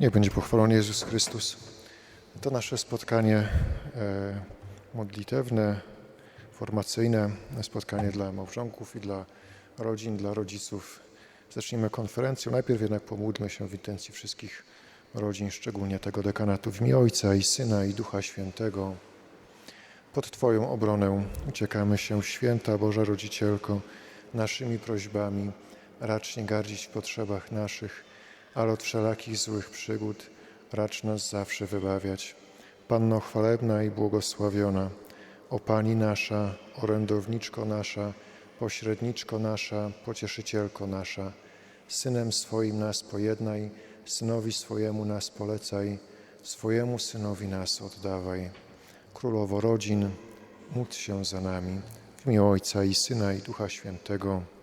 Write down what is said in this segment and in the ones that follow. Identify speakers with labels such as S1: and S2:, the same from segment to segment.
S1: Niech będzie pochwalony Jezus Chrystus. To nasze spotkanie e, modlitewne, formacyjne, spotkanie dla małżonków i dla rodzin, dla rodziców. Zacznijmy konferencją. Najpierw jednak pomódlmy się w intencji wszystkich rodzin, szczególnie tego dekanatu w imię Ojca i Syna i Ducha Świętego. Pod Twoją obronę uciekamy się, święta Boża Rodzicielko, naszymi prośbami. Racz nie gardzić w potrzebach naszych, ale od wszelakich złych przygód racz nas zawsze wybawiać. Panno chwalebna i błogosławiona, o Pani nasza, orędowniczko nasza, pośredniczko nasza, pocieszycielko nasza, Synem swoim nas pojednaj, Synowi swojemu nas polecaj, swojemu Synowi nas oddawaj. Królowo rodzin, módl się za nami. W imię Ojca i Syna i Ducha Świętego.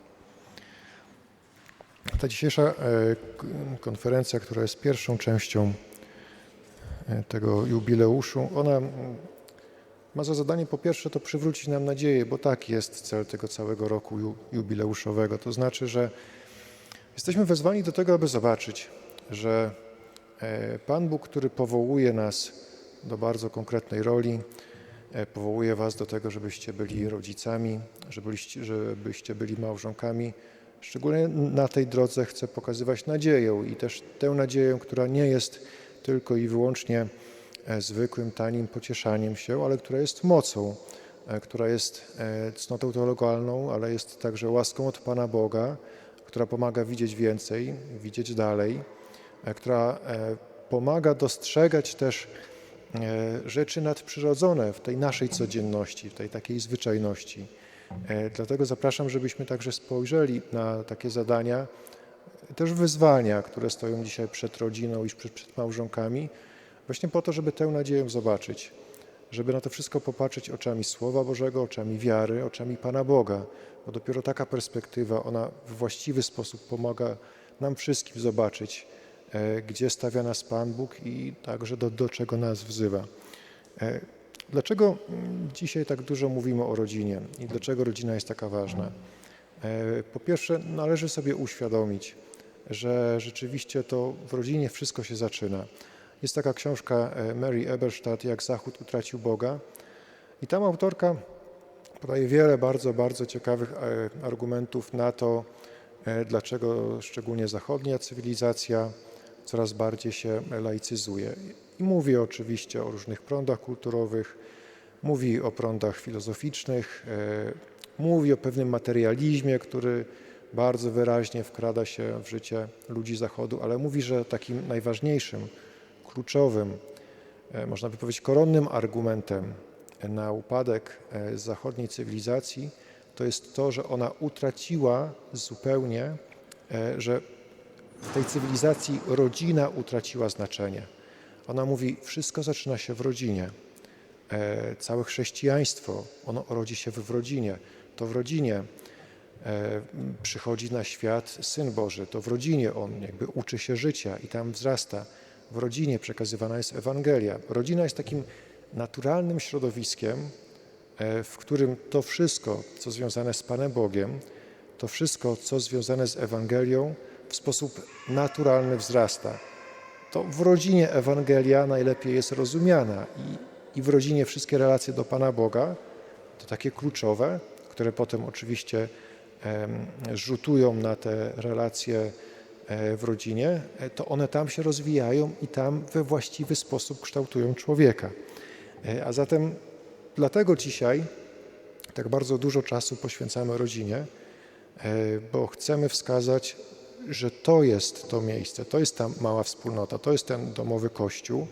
S1: Ta dzisiejsza e, konferencja, która jest pierwszą częścią e, tego jubileuszu, ona mm, ma za zadanie po pierwsze to przywrócić nam nadzieję, bo tak jest cel tego całego roku ju- jubileuszowego. To znaczy, że jesteśmy wezwani do tego, aby zobaczyć, że e, Pan Bóg, który powołuje nas do bardzo konkretnej roli, powołuje Was do tego, żebyście byli rodzicami, żebyście, żebyście byli małżonkami. Szczególnie na tej drodze chcę pokazywać nadzieję i też tę nadzieję, która nie jest tylko i wyłącznie e, zwykłym, tanim pocieszaniem się, ale która jest mocą, e, która jest e, cnotą teologalną, ale jest także łaską od Pana Boga, która pomaga widzieć więcej, widzieć dalej, która pomaga dostrzegać też rzeczy nadprzyrodzone w tej naszej codzienności, w tej takiej zwyczajności. E, Dlatego zapraszam, żebyśmy także spojrzeli na takie zadania, też wyzwania, które stoją dzisiaj przed rodziną i przed, małżonkami, właśnie po to, żeby tę nadzieję zobaczyć, żeby na to wszystko popatrzeć oczami Słowa Bożego, oczami wiary, oczami Pana Boga, bo dopiero taka perspektywa, ona w właściwy sposób pomaga nam wszystkim zobaczyć, e, gdzie stawia nas Pan Bóg i także do, do czego nas wzywa. Dlaczego mm, dzisiaj tak dużo mówimy o rodzinie i dlaczego rodzina jest taka ważna? E, Po pierwsze, należy sobie uświadomić, że rzeczywiście to w rodzinie wszystko się zaczyna. Jest taka książka e, Mary Eberstadt, Jak Zachód utracił Boga. I tam autorka podaje wiele bardzo, bardzo ciekawych e, argumentów na to, dlaczego szczególnie zachodnia cywilizacja coraz bardziej się laicyzuje. I mówi oczywiście o różnych prądach kulturowych, mówi o prądach filozoficznych, e, mówi o pewnym materializmie, który bardzo wyraźnie wkrada się w życie ludzi Zachodu, ale mówi, że takim najważniejszym, kluczowym, e, można by powiedzieć koronnym argumentem na upadek e, zachodniej cywilizacji to jest to, że ona utraciła zupełnie, że w tej cywilizacji rodzina utraciła znaczenie. Ona mówi, wszystko zaczyna się w rodzinie. E, całe chrześcijaństwo, ono rodzi się w, rodzinie. To w rodzinie e, przychodzi na świat Syn Boży. To w rodzinie on jakby uczy się życia i tam wzrasta. W rodzinie przekazywana jest Ewangelia. Rodzina jest takim naturalnym środowiskiem, e, w którym to wszystko, co związane z Panem Bogiem, to wszystko, co związane z Ewangelią, w sposób naturalny wzrasta. To w rodzinie Ewangelia najlepiej jest rozumiana i, i w rodzinie wszystkie relacje do Pana Boga, to takie kluczowe, które potem oczywiście rzutują na te relacje e, w rodzinie, e, to one tam się rozwijają i tam we właściwy sposób kształtują człowieka. E, A zatem dlatego dzisiaj tak bardzo dużo czasu poświęcamy rodzinie, bo chcemy wskazać, że to jest to miejsce, to jest ta mała wspólnota, to jest ten domowy kościół,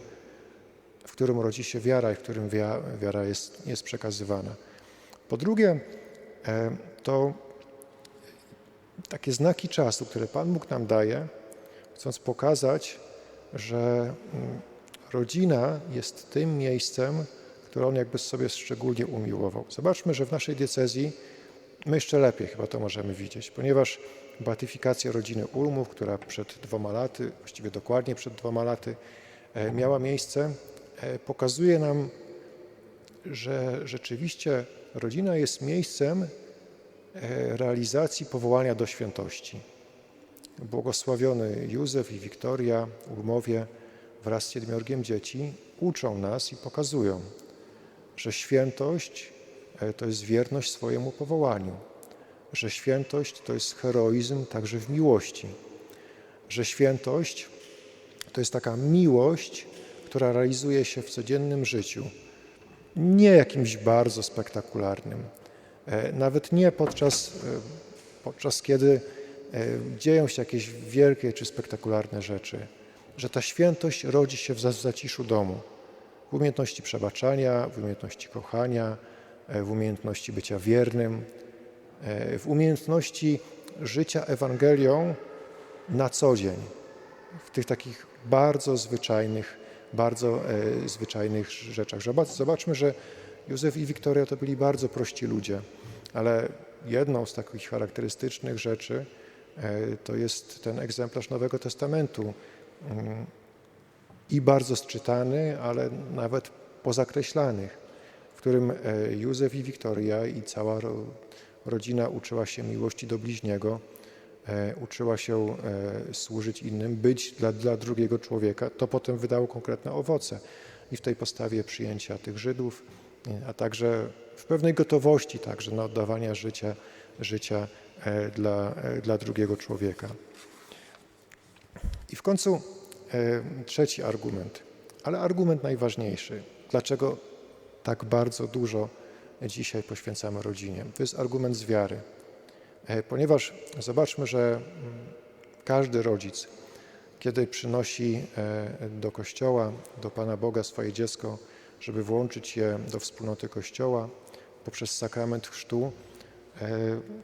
S1: w którym rodzi się wiara i w którym wia- wiara jest, jest przekazywana. Po drugie, e, to takie znaki czasu, które Pan Bóg nam daje, chcąc pokazać, że mm, rodzina jest tym miejscem, które On jakby sobie szczególnie umiłował. Zobaczmy, że w naszej diecezji my jeszcze lepiej chyba to możemy widzieć, ponieważ beatyfikacja rodziny Ulmów, która przed dwoma laty, właściwie dokładnie przed dwoma laty e, miała miejsce, e, pokazuje nam, że rzeczywiście rodzina jest miejscem e, realizacji powołania do świętości. błogosławiony Józef i Wiktoria w umowie wraz z siedmiorgiem dzieci uczą nas i pokazują, że świętość to jest wierność swojemu powołaniu, że świętość to jest heroizm także w miłości, że świętość to jest taka miłość, która realizuje się w codziennym życiu, nie jakimś bardzo spektakularnym, e, nawet nie podczas, e, podczas kiedy dzieją się jakieś wielkie czy spektakularne rzeczy, że ta świętość rodzi się w zaciszu domu, w umiejętności przebaczania, w umiejętności kochania, e, w umiejętności bycia wiernym, e, w umiejętności życia Ewangelią na co dzień, w tych takich bardzo zwyczajnych, bardzo e, zwyczajnych rzeczach. Zobaczmy, że Józef i Wiktoria to byli bardzo prości ludzie, ale jedną z takich charakterystycznych rzeczy to jest ten egzemplarz Nowego Testamentu, mm, i bardzo sczytany, ale nawet pozakreślanych, w którym e, Józef i Wiktoria i cała rodzina uczyła się miłości do bliźniego, e, uczyła się e, służyć innym, być dla, dla drugiego człowieka, to potem wydało konkretne owoce i w tej postawie przyjęcia tych Żydów, a także w pewnej gotowości także na oddawania życia, życia dla, dla drugiego człowieka. I w końcu E, trzeci argument, ale argument najważniejszy. Dlaczego tak bardzo dużo dzisiaj poświęcamy rodzinie? To jest argument z wiary. E, ponieważ zobaczmy, że mm, każdy rodzic, kiedy przynosi e, do kościoła, do Pana Boga swoje dziecko, żeby włączyć je do wspólnoty kościoła poprzez sakrament chrztu,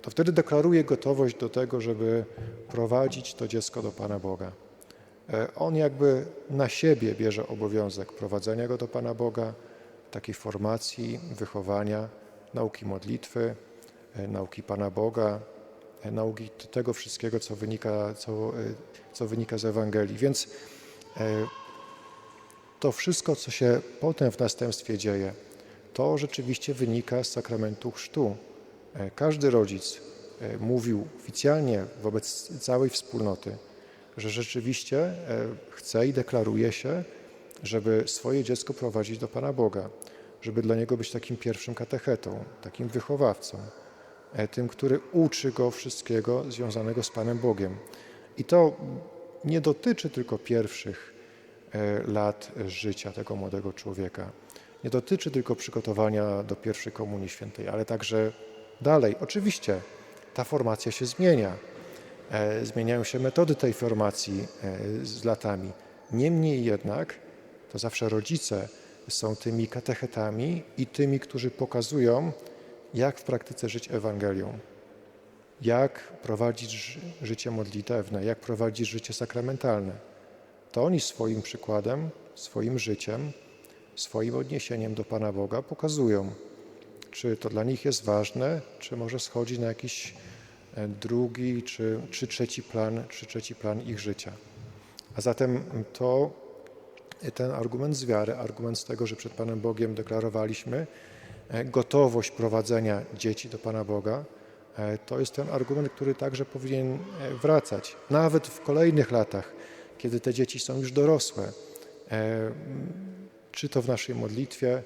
S1: to wtedy deklaruje gotowość do tego, żeby prowadzić to dziecko do Pana Boga. E, on jakby na siebie bierze obowiązek prowadzenia go do Pana Boga, takiej formacji, wychowania, nauki modlitwy, e, nauki Pana Boga, e, nauki tego wszystkiego, co wynika, co, co wynika z Ewangelii. Więc to wszystko, co się potem w następstwie dzieje, to rzeczywiście wynika z sakramentu chrztu. Każdy rodzic mówił oficjalnie wobec całej wspólnoty, że rzeczywiście e, chce i deklaruje się, żeby swoje dziecko prowadzić do Pana Boga, żeby dla niego być takim pierwszym katechetą, takim wychowawcą, e, tym, który uczy go wszystkiego związanego z Panem Bogiem. I to nie dotyczy tylko pierwszych e, lat życia tego młodego człowieka. Nie dotyczy tylko przygotowania do pierwszej komunii świętej, ale także dalej. Oczywiście ta formacja się zmienia E, zmieniają się metody tej formacji z latami. Niemniej jednak to zawsze rodzice są tymi katechetami i tymi, którzy pokazują, jak w praktyce żyć Ewangelią, jak prowadzić życie modlitewne, jak prowadzić życie sakramentalne. To oni swoim przykładem, swoim życiem, swoim odniesieniem do Pana Boga pokazują, czy to dla nich jest ważne, czy może schodzi na jakiś E, drugi czy, czy, trzeci plan, czy trzeci plan ich życia. A zatem to ten argument z wiary, argument z tego, że przed Panem Bogiem deklarowaliśmy e, gotowość prowadzenia dzieci do Pana Boga, e, to jest ten argument, który także powinien wracać, nawet w kolejnych latach, kiedy te dzieci są już dorosłe. Czy to w naszej modlitwie,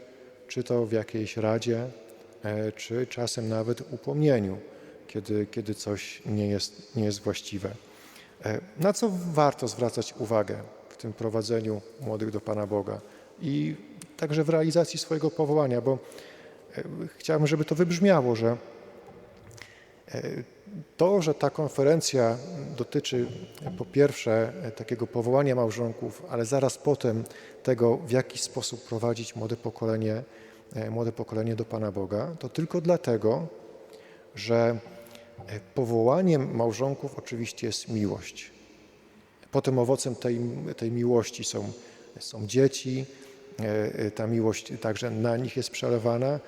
S1: czy to w jakiejś radzie, czy czasem nawet upomnieniu kiedy, kiedy coś nie jest, nie jest właściwe. E, na co warto zwracać uwagę tym prowadzeniu młodych do Pana Boga i także w realizacji swojego powołania, bo e, chciałbym, żeby to wybrzmiało, że e, to, że ta konferencja dotyczy po pierwsze takiego powołania małżonków, ale zaraz potem tego, w jaki sposób prowadzić młode pokolenie, młode pokolenie do Pana Boga, to tylko dlatego, że E, powołaniem małżonków oczywiście jest miłość. Potem owocem tej, tej miłości są, są dzieci, e, e, ta miłość także na nich jest przelewana.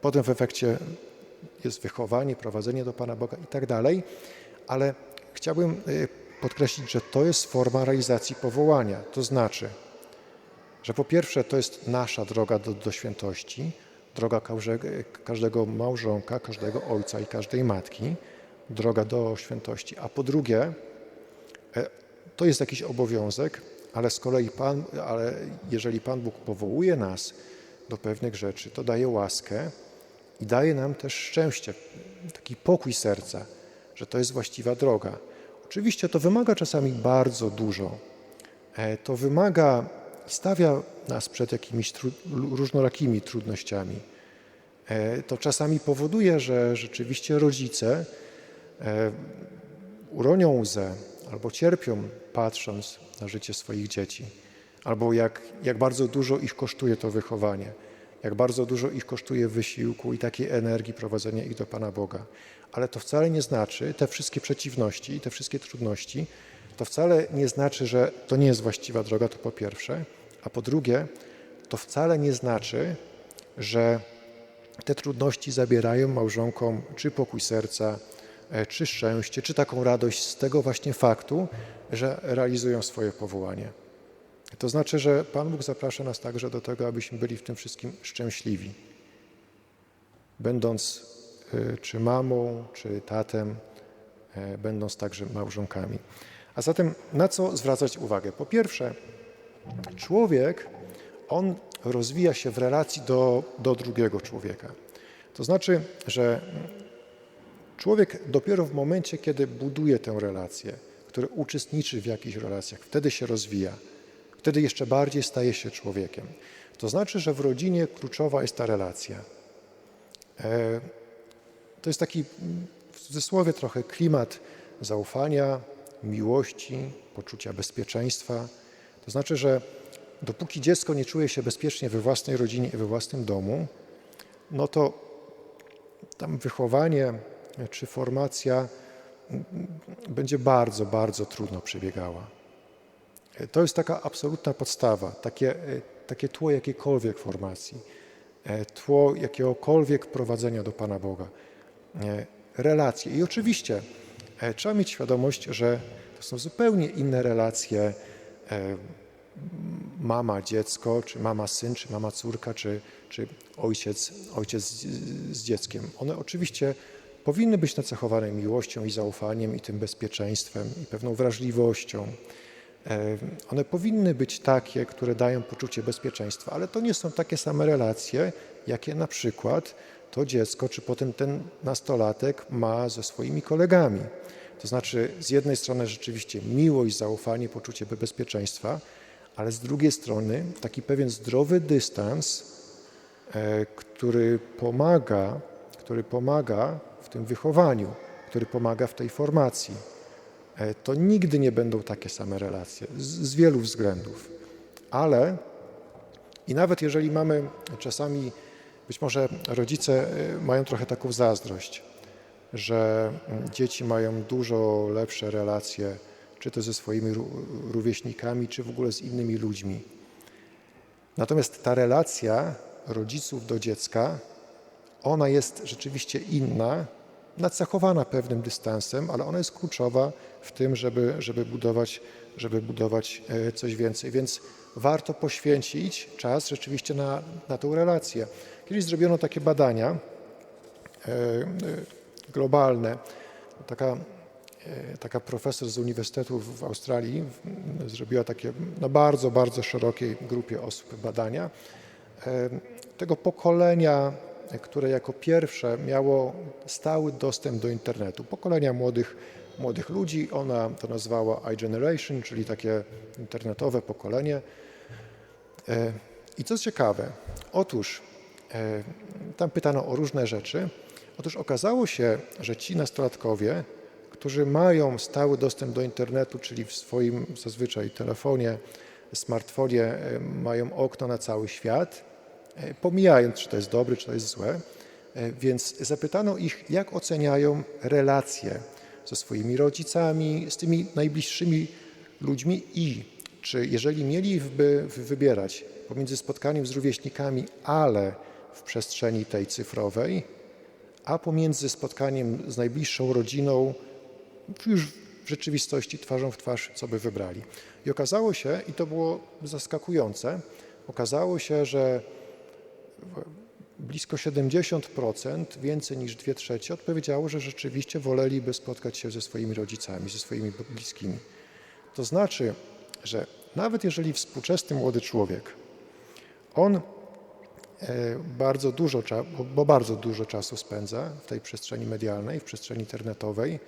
S1: Potem w efekcie jest wychowanie, prowadzenie do Pana Boga i tak dalej. Ale chciałbym podkreślić, że to jest forma realizacji powołania. To znaczy, że po pierwsze to jest nasza droga do, do świętości, droga każdego małżonka, każdego ojca i każdej matki, droga do świętości. A po drugie, e, to jest jakiś obowiązek, ale z kolei Pan, ale jeżeli Pan Bóg powołuje nas do pewnych rzeczy, to daje łaskę i daje nam też szczęście, taki pokój serca, że to jest właściwa droga. Oczywiście to wymaga czasami bardzo dużo. E, To wymaga stawia nas przed jakimiś tru, różnorakimi trudnościami. E, To czasami powoduje, że rzeczywiście rodzice e, uronią łzę albo cierpią, patrząc na życie swoich dzieci, albo jak, jak bardzo dużo ich kosztuje to wychowanie, jak bardzo dużo ich kosztuje wysiłku i takiej energii prowadzenia ich do Pana Boga. Ale to wcale nie znaczy, te wszystkie przeciwności i te wszystkie trudności, to wcale nie znaczy, że to nie jest właściwa droga, to po pierwsze, a po drugie, to wcale nie znaczy, że te trudności zabierają małżonkom czy pokój serca, czy szczęście, czy taką radość z tego właśnie faktu, że realizują swoje powołanie. To znaczy, że Pan Bóg zaprasza nas także do tego, abyśmy byli w tym wszystkim szczęśliwi. Będąc e, czy mamą, czy tatem, e, będąc także małżonkami. A zatem na co zwracać uwagę? Po pierwsze, człowiek, on rozwija się w relacji do, do drugiego człowieka. To znaczy, że człowiek dopiero w momencie, kiedy buduje tę relację, który uczestniczy w jakichś relacjach, wtedy się rozwija, wtedy jeszcze bardziej staje się człowiekiem. To znaczy, że w rodzinie kluczowa jest ta relacja. E, To jest taki w cudzysłowie trochę klimat zaufania, miłości, poczucia bezpieczeństwa. To znaczy, że dopóki dziecko nie czuje się bezpiecznie we własnej rodzinie i we własnym domu, no to tam wychowanie czy formacja będzie bardzo, bardzo trudno przebiegała. To jest taka absolutna podstawa, takie, takie tło jakiejkolwiek formacji, tło jakiegokolwiek prowadzenia do Pana Boga. Relacje. I oczywiście e, trzeba mieć świadomość, że to są zupełnie inne relacje e, mama, dziecko, czy mama, syn, czy mama, córka, czy, czy ojciec, ojciec z, z dzieckiem. One oczywiście powinny być nacechowane miłością i zaufaniem, i tym bezpieczeństwem, i pewną wrażliwością. E, One powinny być takie, które dają poczucie bezpieczeństwa, ale to nie są takie same relacje, jakie na przykład to dziecko, czy potem ten nastolatek ma ze swoimi kolegami. To znaczy, z jednej strony rzeczywiście miłość, zaufanie, poczucie bezpieczeństwa, ale z drugiej strony taki pewien zdrowy dystans, e, który pomaga, który pomaga w tym wychowaniu, który pomaga w tej formacji. E, To nigdy nie będą takie same relacje z, z wielu względów. Ale i nawet jeżeli mamy czasami, być może rodzice e, mają trochę taką zazdrość, że mm, dzieci mają dużo lepsze relacje, czy to ze swoimi ró- rówieśnikami, czy w ogóle z innymi ludźmi. Natomiast ta relacja rodziców do dziecka, ona jest rzeczywiście inna, nacechowana pewnym dystansem, ale ona jest kluczowa w tym, żeby, żeby, budować, żeby budować e, coś więcej. Więc warto poświęcić czas rzeczywiście na, na tą relację. Kiedyś zrobiono takie badania e, e, globalne. Taka, taka profesor z Uniwersytetu w Australii zrobiła takie na bardzo, bardzo szerokiej grupie osób badania tego pokolenia, które jako pierwsze miało stały dostęp do internetu. Pokolenia młodych, młodych ludzi, ona to nazwała iGeneration, czyli takie internetowe pokolenie. E, I co ciekawe, otóż e, tam pytano o różne rzeczy. Otóż okazało się, że ci nastolatkowie, którzy mają stały dostęp do internetu, czyli w swoim zazwyczaj telefonie, smartfonie e, mają okno na cały świat, pomijając, czy to jest dobre, czy to jest złe, e, więc zapytano ich, jak oceniają relacje ze swoimi rodzicami, z tymi najbliższymi ludźmi i czy jeżeli mieliby wybierać pomiędzy spotkaniem z rówieśnikami, ale w przestrzeni tej cyfrowej, a pomiędzy spotkaniem z najbliższą rodziną już w rzeczywistości twarzą w twarz, co by wybrali. I okazało się, i to było zaskakujące, okazało się, że blisko 70%, więcej niż 2 trzecie, odpowiedziało, że rzeczywiście woleliby spotkać się ze swoimi rodzicami, ze swoimi bliskimi. To znaczy, że nawet jeżeli współczesny młody człowiek, on e, bardzo dużo, bo bardzo dużo czasu spędza w tej przestrzeni medialnej, w przestrzeni internetowej,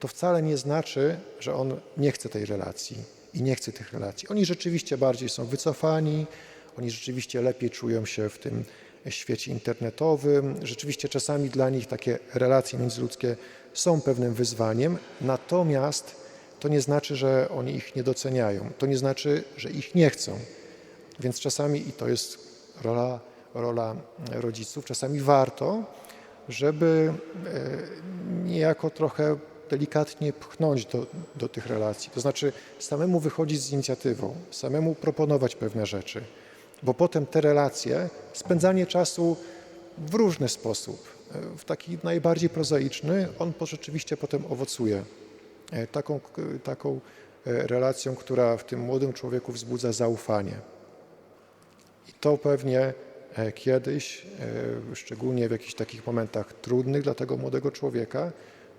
S1: to wcale nie znaczy, że on nie chce tej relacji i nie chce tych relacji. Oni rzeczywiście bardziej są wycofani, oni rzeczywiście lepiej czują się w tym świecie internetowym. Rzeczywiście czasami dla nich takie relacje międzyludzkie są pewnym wyzwaniem, natomiast to nie znaczy, że oni ich nie doceniają. To nie znaczy, że ich nie chcą. Więc czasami, i to jest rola, rola rodziców, czasami warto, żeby e, niejako trochę delikatnie pchnąć do, do tych relacji. To znaczy samemu wychodzić z inicjatywą, samemu proponować pewne rzeczy, bo potem te relacje, spędzanie czasu w różny sposób, w taki najbardziej prozaiczny, on rzeczywiście potem owocuje e, taką, taką e, relacją, która w tym młodym człowieku wzbudza zaufanie. I to pewnie e, kiedyś, szczególnie w jakichś takich momentach trudnych dla tego młodego człowieka,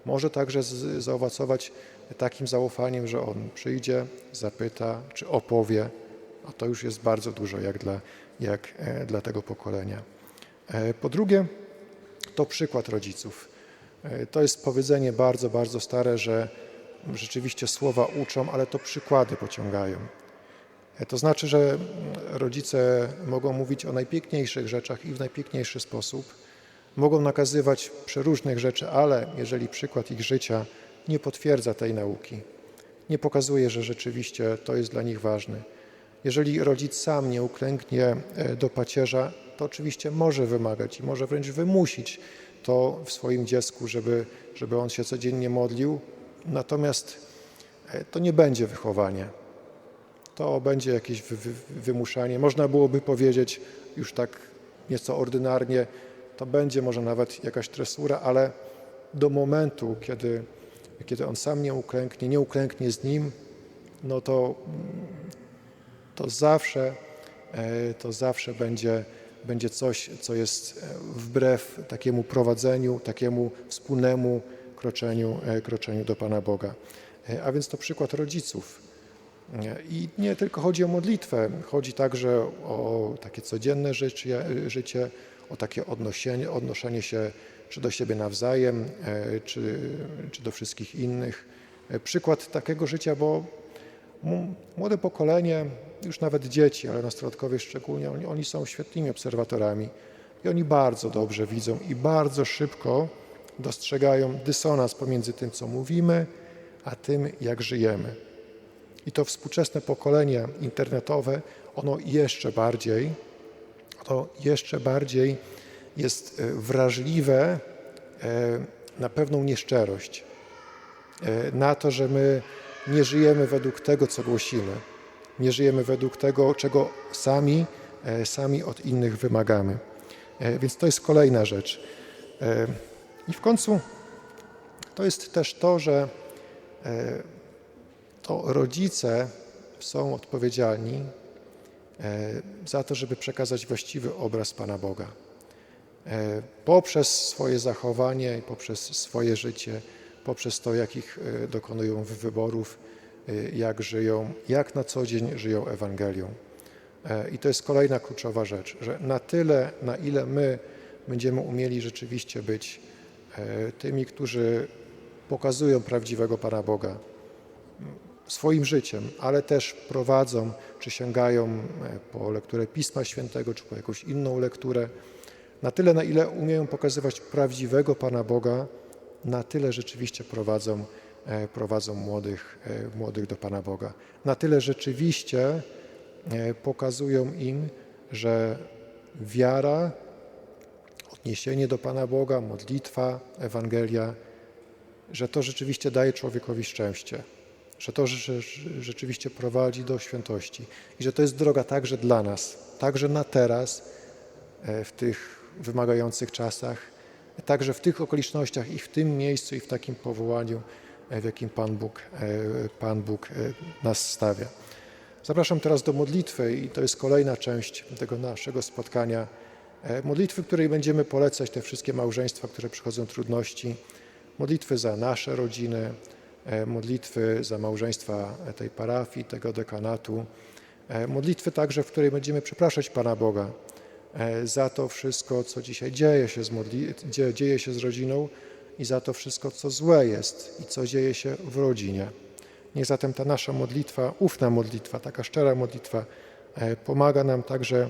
S1: może także zaowocować takim zaufaniem, że on przyjdzie, zapyta, czy opowie, a to już jest bardzo dużo jak dla, jak e, dla tego pokolenia. E, Po drugie, to przykład rodziców. E, To jest powiedzenie bardzo, bardzo stare, że rzeczywiście słowa uczą, ale to przykłady pociągają. To znaczy, że rodzice mogą mówić o najpiękniejszych rzeczach i w najpiękniejszy sposób. Mogą nakazywać przeróżnych rzeczy, ale jeżeli przykład ich życia nie potwierdza tej nauki, nie pokazuje, że rzeczywiście to jest dla nich ważne. Jeżeli rodzic sam nie uklęknie e, do pacierza, to oczywiście może wymagać i może wręcz wymusić to w swoim dziecku, żeby, żeby on się codziennie modlił. Natomiast e, to nie będzie wychowanie. To będzie jakieś wy, wy, wymuszanie. Można byłoby powiedzieć już tak nieco ordynarnie, to będzie może nawet jakaś tresura, ale do momentu, kiedy, kiedy on sam nie uklęknie, nie uklęknie z nim, no to, to zawsze, e, to zawsze będzie, będzie coś, co jest e, wbrew takiemu prowadzeniu, takiemu wspólnemu kroczeniu, e, kroczeniu do Pana Boga. A więc to przykład rodziców. I nie tylko chodzi o modlitwę, chodzi także o takie codzienne życie, życie o takie odnoszenie, odnoszenie się czy do siebie nawzajem, czy, czy do wszystkich innych. Przykład takiego życia, bo młode pokolenie, już nawet dzieci, ale nastolatkowie szczególnie, oni, oni są świetnymi obserwatorami i oni bardzo dobrze widzą i bardzo szybko dostrzegają dysonans pomiędzy tym, co mówimy, a tym, jak żyjemy. I to współczesne pokolenie internetowe, ono jeszcze bardziej, to jeszcze bardziej jest e, wrażliwe e, na pewną nieszczerość, e, na to, że my nie żyjemy według tego, co głosimy, nie żyjemy według tego, czego sami, e, sami od innych wymagamy. E, Więc to jest kolejna rzecz. E, I w końcu to jest też to, że to rodzice są odpowiedzialni za to, żeby przekazać właściwy obraz Pana Boga. Poprzez swoje zachowanie, poprzez swoje życie, poprzez to, jakich e, dokonują wy- wyborów, e, jak żyją, jak na co dzień żyją Ewangelią. E, I to jest kolejna kluczowa rzecz, że na tyle, na ile my będziemy umieli rzeczywiście być tymi, którzy pokazują prawdziwego Pana Boga, swoim życiem, ale też prowadzą, czy sięgają po lekturę Pisma Świętego, czy po jakąś inną lekturę. Na tyle, na ile umieją pokazywać prawdziwego Pana Boga, na tyle rzeczywiście prowadzą, e, prowadzą młodych, e, młodych do Pana Boga. Na tyle rzeczywiście e, pokazują im, że wiara, odniesienie do Pana Boga, modlitwa, Ewangelia, że to rzeczywiście daje człowiekowi szczęście że to rzeczywiście prowadzi do świętości i że to jest droga także dla nas, także na teraz, w tych wymagających czasach, także w tych okolicznościach i w tym miejscu i w takim powołaniu, e, w jakim Pan Bóg, e, Pan Bóg e, nas stawia. Zapraszam teraz do modlitwy i to jest kolejna część tego naszego spotkania. Modlitwy, której będziemy polecać te wszystkie małżeństwa, które przychodzą trudności, modlitwy za nasze rodziny, modlitwy za małżeństwa tej parafii, tego dekanatu, modlitwy także, w której będziemy przepraszać Pana Boga za to wszystko, co dzisiaj dzieje się z, modli- dzie- dzieje się z rodziną i za to wszystko, co złe jest i co dzieje się w rodzinie. Niech zatem ta nasza modlitwa, ufna modlitwa, taka szczera modlitwa e, pomaga nam także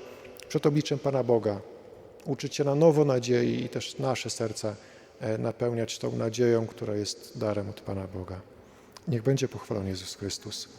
S1: przed obliczem Pana Boga uczyć się na nowo nadziei i też nasze serca e, napełniać tą nadzieją, która jest darem od Pana Boga. Niech będzie pochwalony Jezus Chrystus.